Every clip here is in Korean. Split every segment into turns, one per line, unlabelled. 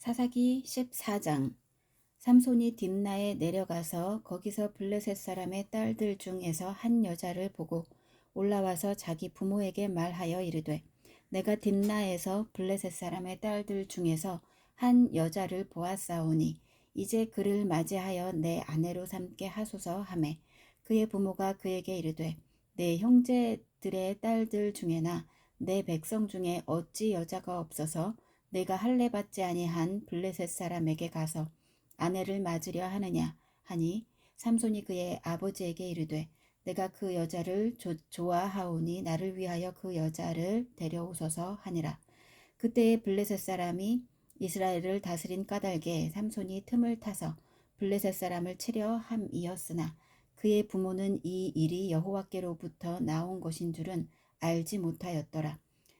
사사기 14장. 삼손이 딥나에 내려가서 거기서 블레셋 사람의 딸들 중에서 한 여자를 보고 올라와서 자기 부모에게 말하여 이르되 내가 딥나에서 블레셋 사람의 딸들 중에서 한 여자를 보았사오니 이제 그를 맞이하여 내 아내로 삼게 하소서 하매 그의 부모가 그에게 이르되 내 형제들의 딸들 중에나 내 백성 중에 어찌 여자가 없어서 내가 할례 받지 아니한 블레셋 사람에게 가서 아내를 맞으려 하느냐 하니 삼손이 그의 아버지에게 이르되 내가 그 여자를 조, 좋아하오니 나를 위하여 그 여자를 데려오소서 하니라 그때에 블레셋 사람이 이스라엘을 다스린 까닭에 삼손이 틈을 타서 블레셋 사람을 치려 함이었으나 그의 부모는 이 일이 여호와께로부터 나온 것인 줄은 알지 못하였더라.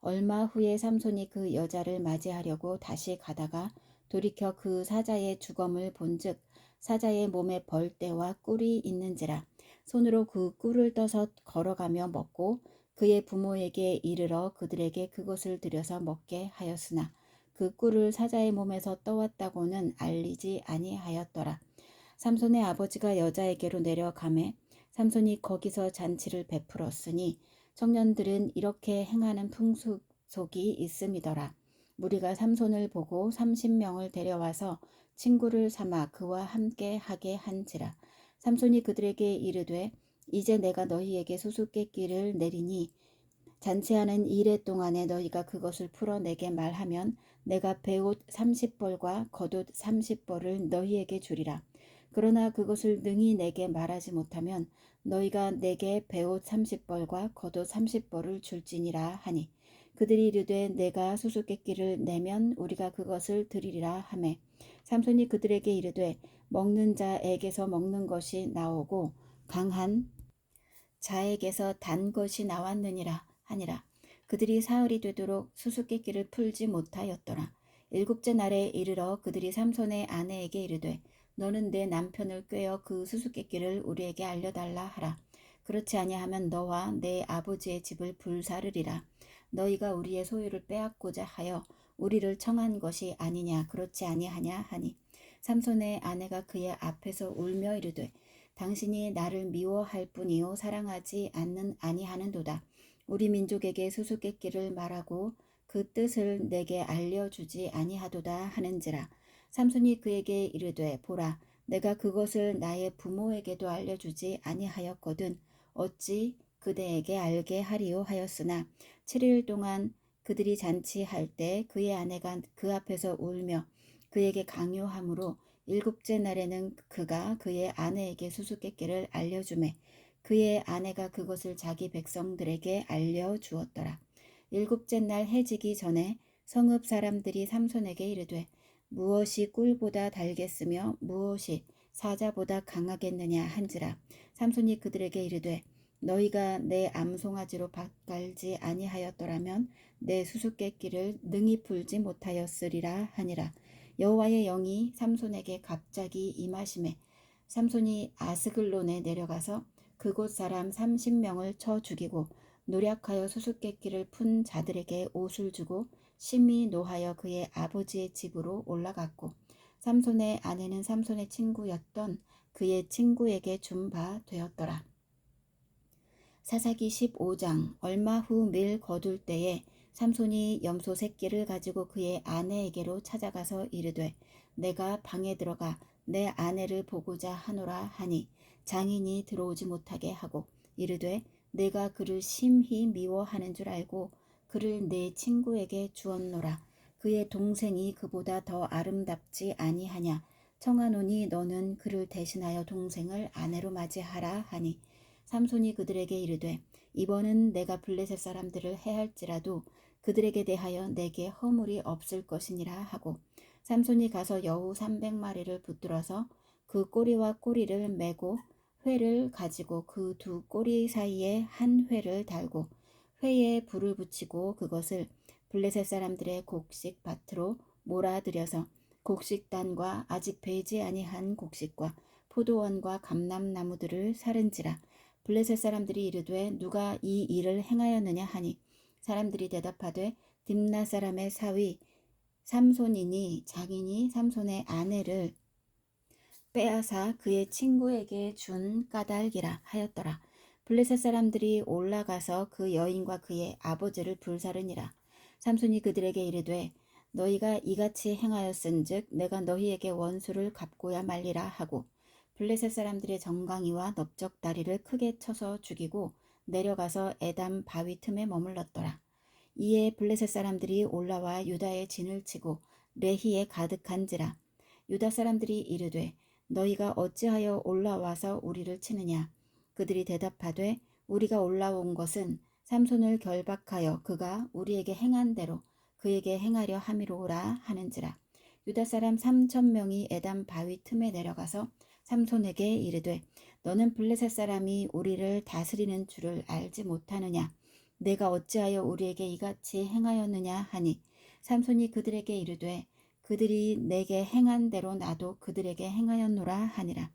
얼마 후에 삼손이 그 여자를 맞이하려고 다시 가다가 돌이켜 그 사자의 주검을 본즉 사자의 몸에 벌떼와 꿀이 있는지라 손으로 그 꿀을 떠서 걸어가며 먹고 그의 부모에게 이르러 그들에게 그것을 들여서 먹게 하였으나 그 꿀을 사자의 몸에서 떠왔다고는 알리지 아니하였더라. 삼손의 아버지가 여자에게로 내려가매 삼손이 거기서 잔치를 베풀었으니 청년들은 이렇게 행하는 풍속이 있음이더라. 무리가 삼손을 보고 삼십 명을 데려와서 친구를 삼아 그와 함께 하게 한지라. 삼손이 그들에게 이르되 이제 내가 너희에게 수수께끼를 내리니 잔치하는 이래 동안에 너희가 그것을 풀어 내게 말하면 내가 배옷 삼십 벌과 겉옷 삼십 벌을 너희에게 주리라. 그러나 그것을 능히 내게 말하지 못하면 너희가 내게 배옷 삼십 벌과 겉옷 삼십 벌을 줄지니라 하니 그들이 이르되 내가 수수께끼를 내면 우리가 그것을 드리리라 하매 삼손이 그들에게 이르되 먹는 자에게서 먹는 것이 나오고 강한 자에게서 단 것이 나왔느니라 하니라. 그들이 사흘이 되도록 수수께끼를 풀지 못하였더라. 일곱째 날에 이르러 그들이 삼손의 아내에게 이르되 너는 내 남편을 꿰어 그 수수께끼를 우리에게 알려달라 하라. 그렇지 아니하면 너와 내 아버지의 집을 불사르리라. 너희가 우리의 소유를 빼앗고자 하여 우리를 청한 것이 아니냐 그렇지 아니하냐 하니 삼손의 아내가 그의 앞에서 울며 이르되 당신이 나를 미워할 뿐이요 사랑하지 않는 아니하는도다. 우리 민족에게 수수께끼를 말하고 그 뜻을 내게 알려주지 아니하도다 하는지라 삼손이 그에게 이르되 보라 내가 그것을 나의 부모에게도 알려주지 아니하였거든 어찌 그대에게 알게 하리요 하였으나 7일 동안 그들이 잔치할 때 그의 아내가 그 앞에서 울며 그에게 강요함으로 일곱째 날에는 그가 그의 아내에게 수수께끼를 알려주매 그의 아내가 그것을 자기 백성들에게 알려주었더라. 일곱째 날 해지기 전에 성읍 사람들이 삼손에게 이르되 무엇이 꿀보다 달겠으며 무엇이 사자보다 강하겠느냐 한지라. 삼손이 그들에게 이르되 너희가 내 암송아지로 바깔지 아니하였더라면 내 수수께끼를 능히 풀지 못하였으리라 하니라. 여호와의 영이 삼손에게 갑자기 임하심에 삼손이 아스글론에 내려가서 그곳 사람 30명을 쳐 죽이고 노력하여 수수께끼를 푼 자들에게 옷을 주고 심히 노하여 그의 아버지의 집으로 올라갔고 삼손의 아내는 삼손의 친구였던 그의 친구에게 준 바 되었더라. 사사기 15장 얼마 후 밀 거둘 때에 삼손이 염소 새끼를 가지고 그의 아내에게로 찾아가서 이르되 내가 방에 들어가 내 아내를 보고자 하노라 하니 장인이 들어오지 못하게 하고 이르되 내가 그를 심히 미워하는 줄 알고 그를 내 친구에게 주었노라. 그의 동생이 그보다 더 아름답지 아니하냐. 청하노니 너는 그를 대신하여 동생을 아내로 맞이하라 하니 삼손이 그들에게 이르되 이번은 내가 블레셋 사람들을 해할지라도 그들에게 대하여 내게 허물이 없을 것이니라 하고 삼손이 가서 여우 삼백 마리를 붙들어서 그 꼬리와 꼬리를 메고 회를 가지고 그 두 꼬리 사이에 한 회를 달고 회에 불을 붙이고 그것을 블레셋 사람들의 곡식 밭으로 몰아들여서 곡식단과 아직 베지 아니한 곡식과 포도원과 감람나무들을 사른지라 블레셋 사람들이 이르되 누가 이 일을 행하였느냐 하니 사람들이 대답하되 딥나 사람의 사위 삼손이니 장인이 삼손의 아내를 빼앗아 그의 친구에게 준 까닭이라 하였더라. 블레셋 사람들이 올라가서 그 여인과 그의 아버지를 불사르니라. 삼손이 그들에게 이르되 너희가 이같이 행하였은즉 내가 너희에게 원수를 갚고야 말리라 하고 블레셋 사람들의 정강이와 넓적 다리를 크게 쳐서 죽이고 내려가서 에담 바위 틈에 머물렀더라. 이에 블레셋 사람들이 올라와 유다의 진을 치고 레히에 가득한지라 유다 사람들이 이르되 너희가 어찌하여 올라와서 우리를 치느냐 그들이 대답하되 우리가 올라온 것은 삼손을 결박하여 그가 우리에게 행한 대로 그에게 행하려 함이로라 하는지라. 유다 사람 삼천 명이 에담 바위 틈에 내려가서 삼손에게 이르되 너는 블레셋 사람이 우리를 다스리는 줄을 알지 못하느냐? 내가 어찌하여 우리에게 이같이 행하였느냐 하니? 삼손이 그들에게 이르되 그들이 내게 행한 대로 나도 그들에게 행하였노라 하니라.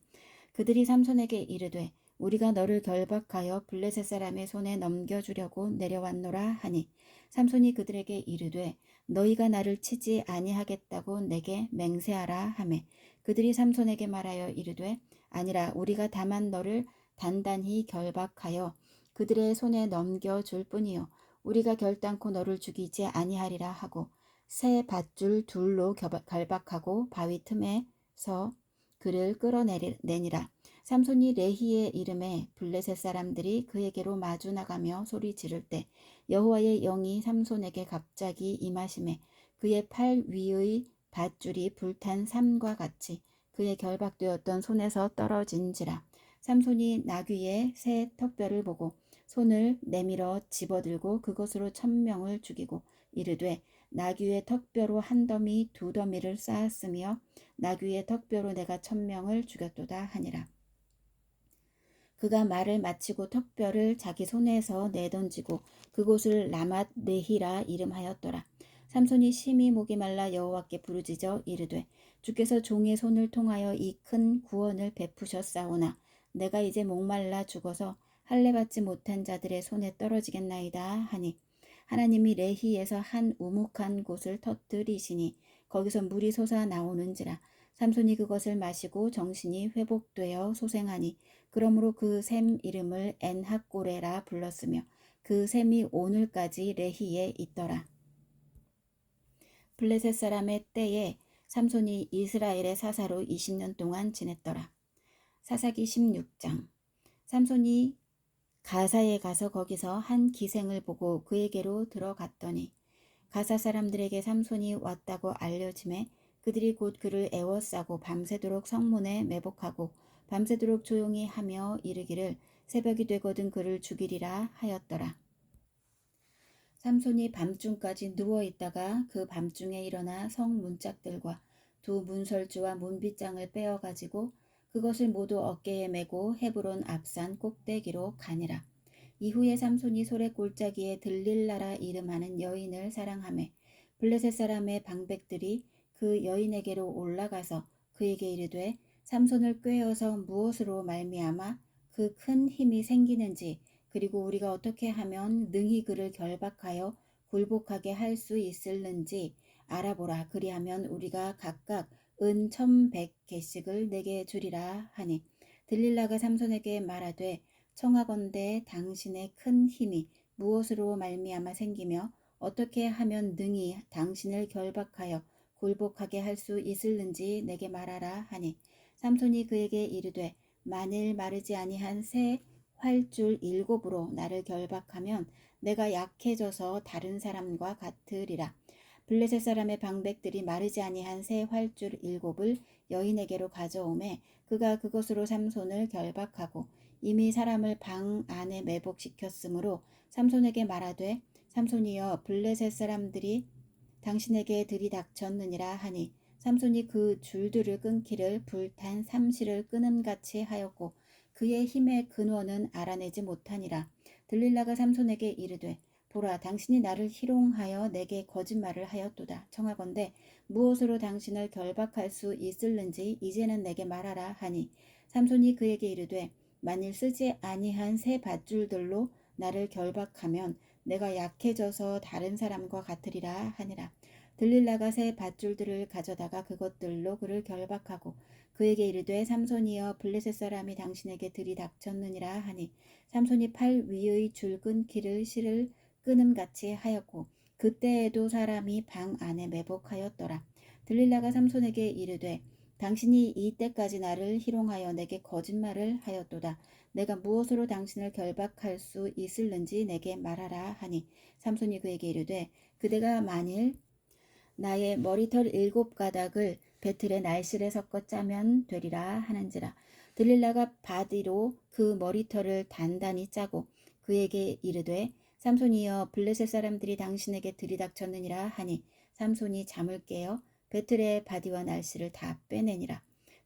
그들이 삼손에게 이르되 우리가 너를 결박하여 블레셋 사람의 손에 넘겨주려고 내려왔노라 하니 삼손이 그들에게 이르되 너희가 나를 치지 아니하겠다고 내게 맹세하라 하매 그들이 삼손에게 말하여 이르되 아니라 우리가 다만 너를 단단히 결박하여 그들의 손에 넘겨줄 뿐이요. 우리가 결단코 너를 죽이지 아니하리라 하고 새 밧줄 둘로 결박하고 바위 틈에서 그를 끌어내니라 삼손이 레히의 이름에 블레셋 사람들이 그에게로 마주 나가며 소리 지를 때 여호와의 영이 삼손에게 갑자기 임하심에 그의 팔 위의 밧줄이 불탄 삼과 같이 그의 결박되었던 손에서 떨어진지라 삼손이 나귀의 새 턱뼈를 보고 손을 내밀어 집어들고 그것으로 천명을 죽이고 이르되 나귀의 턱뼈로 한 더미 두 더미를 쌓았으며 나귀의 턱뼈로 내가 천명을 죽였도다 하니라. 그가 말을 마치고 턱뼈를 자기 손에서 내던지고 그곳을 라맛 네히라 이름하였더라. 삼손이 심히 목이 말라 여호와께 부르짖어 이르되 주께서 종의 손을 통하여 이 큰 구원을 베푸셨사오나 내가 이제 목말라 죽어서 할례 받지 못한 자들의 손에 떨어지겠나이다 하니 하나님이 레히에서 한 우묵한 곳을 터뜨리시니 거기서 물이 솟아 나오는지라 삼손이 그것을 마시고 정신이 회복되어 소생하니 그러므로 그 샘 이름을 엔학고레라 불렀으며 그 샘이 오늘까지 레히에 있더라. 블레셋 사람의 때에 삼손이 이스라엘의 사사로 20년 동안 지냈더라. 사사기 16장 삼손이 가사에 가서 거기서 한 기생을 보고 그에게로 들어갔더니 가사 사람들에게 삼손이 왔다고 알려짐에 그들이 곧 그를 애워싸고 밤새도록 성문에 매복하고 밤새도록 조용히 하며 이르기를 새벽이 되거든 그를 죽이리라 하였더라. 삼손이 밤중까지 누워 있다가 그 밤중에 일어나 성 문짝들과 두 문설주와 문빗장을 빼어 가지고 그것을 모두 어깨에 메고 헤브론 앞산 꼭대기로 가니라. 이후에 삼손이 소래 골짜기에 들릴라라 이름하는 여인을 사랑하매 블레셋 사람의 방백들이 그 여인에게로 올라가서 그에게 이르되 삼손을 꿰어서 무엇으로 말미암아 그 큰 힘이 생기는지 그리고 우리가 어떻게 하면 능히 그를 결박하여 굴복하게 할 수 있을는지 알아보라. 그리하면 우리가 각각 은 천백 개씩을 내게 주리라 하니. 들릴라가 삼손에게 말하되 청하건대 당신의 큰 힘이 무엇으로 말미암아 생기며 어떻게 하면 능히 당신을 결박하여 굴복하게 할 수 있을는지 내게 말하라 하니 삼손이 그에게 이르되 만일 마르지 아니한 새 활줄 일곱으로 나를 결박하면 내가 약해져서 다른 사람과 같으리라. 블레셋 사람의 방백들이 마르지 아니한 새 활줄 일곱을 여인에게로 가져오매 그가 그것으로 삼손을 결박하고 이미 사람을 방 안에 매복시켰으므로 삼손에게 말하되 삼손이여 블레셋 사람들이 당신에게 들이닥쳤느니라 하니 삼손이 그 줄들을 끊기를 불탄 삼시를 끊음같이 하였고 그의 힘의 근원은 알아내지 못하니라. 들릴라가 삼손에게 이르되 보라 당신이 나를 희롱하여 내게 거짓말을 하였도다. 청하건대 무엇으로 당신을 결박할 수 있을는지 이제는 내게 말하라 하니 삼손이 그에게 이르되 만일 쓰지 아니한 새 밧줄들로 나를 결박하면 내가 약해져서 다른 사람과 같으리라 하니라 들릴라가 새 밧줄들을 가져다가 그것들로 그를 결박하고 그에게 이르되 삼손이여 블레셋 사람이 당신에게 들이닥쳤느니라 하니 삼손이 팔 위의 줄 끊기를 실을 끊음같이 하였고 그때에도 사람이 방 안에 매복하였더라. 들릴라가 삼손에게 이르되 당신이 이때까지 나를 희롱하여 내게 거짓말을 하였도다. 내가 무엇으로 당신을 결박할 수 있을는지 내게 말하라 하니. 삼손이 그에게 이르되 그대가 만일 나의 머리털 일곱 가닥을 배틀의 날실에 섞어 짜면 되리라 하는지라. 들릴라가 바디로 그 머리털을 단단히 짜고 그에게 이르되 삼손이여 블레셋 사람들이 당신에게 들이닥쳤느니라 하니. 삼손이 잠을 깨어 베틀의 바디와 날씨를 다 빼내니라.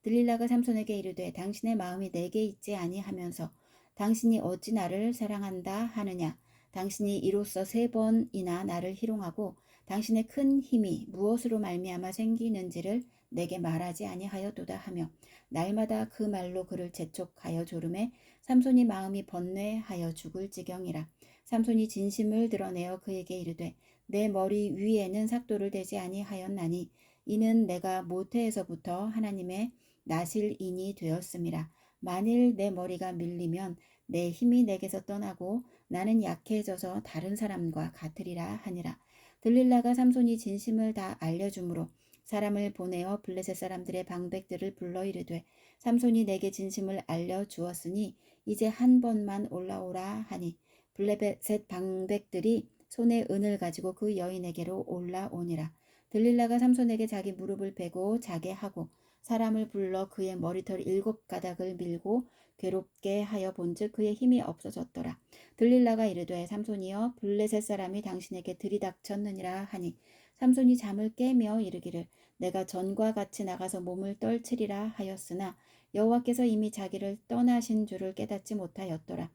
들릴라가 삼손에게 이르되 당신의 마음이 내게 있지 아니하면서 당신이 어찌 나를 사랑한다 하느냐? 당신이 이로써 세 번이나 나를 희롱하고 당신의 큰 힘이 무엇으로 말미암아 생기는지를 내게 말하지 아니하였도다 하며 날마다 그 말로 그를 재촉하여 조름에 삼손이 마음이 번뇌하여 죽을 지경이라. 삼손이 진심을 드러내어 그에게 이르되 내 머리 위에는 삭도를 대지 아니하였나니 이는 내가 모태에서부터 하나님의 나실인이 되었음이라 만일 내 머리가 밀리면 내 힘이 내게서 떠나고 나는 약해져서 다른 사람과 같으리라 하니라. 들릴라가 삼손이 진심을 다 알려주므로 사람을 보내어 블레셋 사람들의 방백들을 불러 이르되 삼손이 내게 진심을 알려 주었으니 이제 한 번만 올라오라 하니 블레셋 방백들이 손에 은을 가지고 그 여인에게로 올라오니라. 들릴라가 삼손에게 자기 무릎을 베고 자게 하고 사람을 불러 그의 머리털 일곱 가닥을 밀고 괴롭게 하여 본즉 그의 힘이 없어졌더라. 들릴라가 이르되 삼손이여 블레셋 사람이 당신에게 들이닥쳤느니라 하니 삼손이 잠을 깨며 이르기를 내가 전과 같이 나가서 몸을 떨치리라 하였으나 여호와께서 이미 자기를 떠나신 줄을 깨닫지 못하였더라.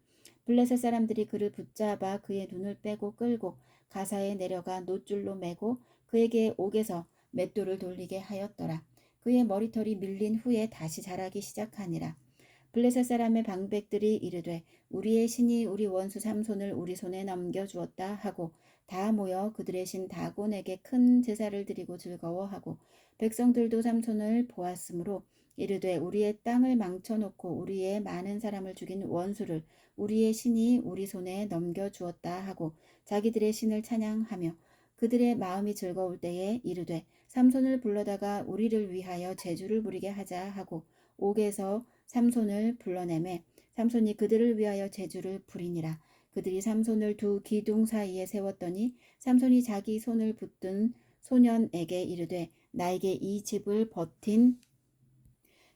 블레셋 사람들이 그를 붙잡아 그의 눈을 빼고 끌고 가사에 내려가 노줄로 매고 그에게 옥에서 맷돌을 돌리게 하였더라. 그의 머리털이 밀린 후에 다시 자라기 시작하니라. 블레셋 사람의 방백들이 이르되 우리의 신이 우리 원수 삼손을 우리 손에 넘겨 주었다 하고 다 모여 그들의 신 다곤에게 큰 제사를 드리고 즐거워하고 백성들도 삼손을 보았으므로 이르되 우리의 땅을 망쳐놓고 우리의 많은 사람을 죽인 원수를 우리의 신이 우리 손에 넘겨 주었다 하고 자기들의 신을 찬양하며 그들의 마음이 즐거울 때에 이르되 삼손을 불러다가 우리를 위하여 제주를 부리게 하자 하고 옥에서 삼손을 불러내매 삼손이 그들을 위하여 제주를 부리니라. 그들이 삼손을 두 기둥 사이에 세웠더니 삼손이 자기 손을 붙든 소년에게 이르되 나에게 이 집을 버틴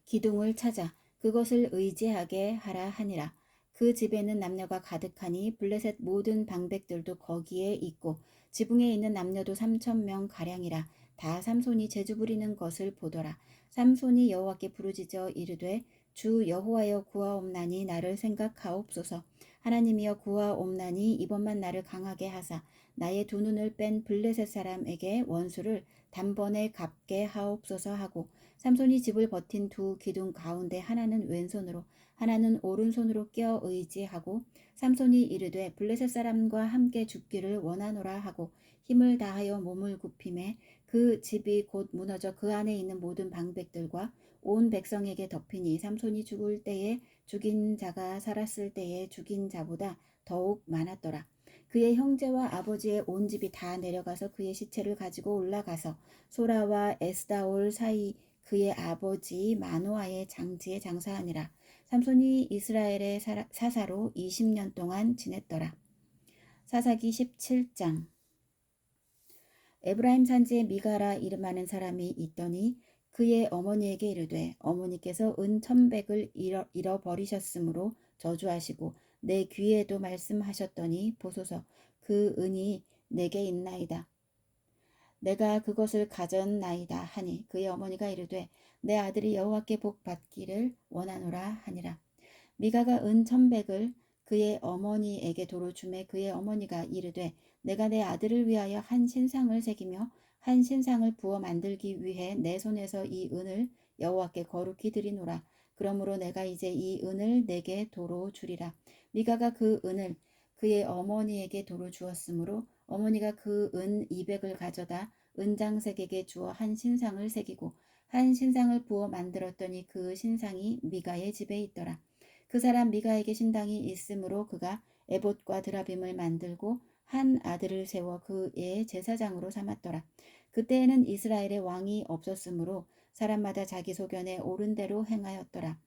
기둥을 찾아 그것을 의지하게 하라 하니라. 그 집에는 남녀가 가득하니 블레셋 모든 방백들도 거기에 있고 지붕에 있는 남녀도 삼천 명 가량이라 다 삼손이 제주 부리는 것을 보더라. 삼손이 여호와께 부르짖어 이르되 주 여호와여 구하옵나니 나를 생각하옵소서. 하나님이여 구하옵나니 이번만 나를 강하게 하사. 나의 두 눈을 뺀 블레셋 사람에게 원수를 단번에 갚게 하옵소서 하고 삼손이 집을 버틴 두 기둥 가운데 하나는 왼손으로 하나는 오른손으로 껴 의지하고 삼손이 이르되 블레셋 사람과 함께 죽기를 원하노라 하고 힘을 다하여 몸을 굽힘에 그 집이 곧 무너져 그 안에 있는 모든 방백들과 온 백성에게 덮이니 삼손이 죽을 때에 죽인 자가 살았을 때에 죽인 자보다 더욱 많았더라. 그의 형제와 아버지의 온 집이 다 내려가서 그의 시체를 가지고 올라가서 소라와 에스다올 사이 그의 아버지 마노아의 장지에 장사하니라. 삼손이 이스라엘의 사사로 20년 동안 지냈더라. 사사기 17장 에브라임 산지에 미가라 이름하는 사람이 있더니 그의 어머니에게 이르되 어머니께서 은 천백을 잃어, 잃어버리셨으므로 저주하시고 내 귀에도 말씀하셨더니 보소서 그 은이 내게 있나이다. 내가 그것을 가졌나이다 하니 그의 어머니가 이르되 내 아들이 여호와께 복 받기를 원하노라 하니라. 미가가 은 천백을 그의 어머니에게 도로 주매 그의 어머니가 이르되 내가 내 아들을 위하여 한 신상을 새기며 한 신상을 부어 만들기 위해 내 손에서 이 은을 여호와께 거룩히 드리노라. 그러므로 내가 이제 이 은을 내게 도로 주리라. 미가가 그 은을 그의 어머니에게 도로 주었으므로 어머니가 그 은 이백을 가져다 은장색에게 주어 한 신상을 새기고 한 신상을 부어 만들었더니 그 신상이 미가의 집에 있더라. 그 사람 미가에게 신당이 있으므로 그가 에봇과 드라빔을 만들고 한 아들을 세워 그의 제사장으로 삼았더라. 그때에는 이스라엘의 왕이 없었으므로 사람마다 자기 소견에 옳은 대로 행하였더라.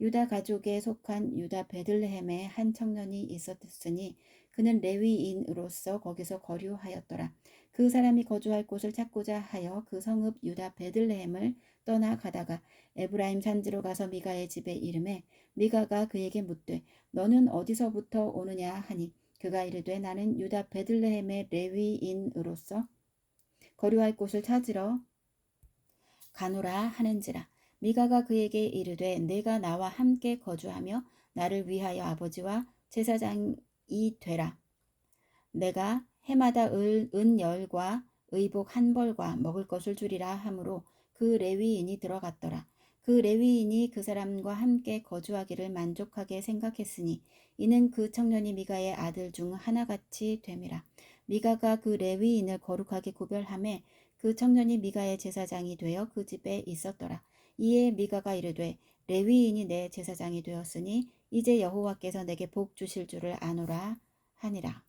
유다 가족에 속한 유다 베들레헴에 한 청년이 있었으니 그는 레위인으로서 거기서 거류하였더라. 그 사람이 거주할 곳을 찾고자 하여 그 성읍 유다 베들레헴을 떠나 가다가 에브라임 산지로 가서 미가의 집에 이름에 미가가 그에게 묻되 너는 어디서부터 오느냐 하니 그가 이르되 나는 유다 베들레헴의 레위인으로서 거류할 곳을 찾으러 가노라 하는지라 미가가 그에게 이르되 내가 나와 함께 거주하며 나를 위하여 아버지와 제사장이 되라. 내가 해마다 을, 은 열과 의복 한 벌과 먹을 것을 주리라 하므로 그 레위인이 들어갔더라. 그 레위인이 그 사람과 함께 거주하기를 만족하게 생각했으니 이는 그 청년이 미가의 아들 중 하나같이 됨이라. 미가가 그 레위인을 거룩하게 구별함에 그 청년이 미가의 제사장이 되어 그 집에 있었더라. 이에 미가가 이르되 레위인이 내 제사장이 되었으니 이제 여호와께서 내게 복 주실 줄을 아노라 하니라.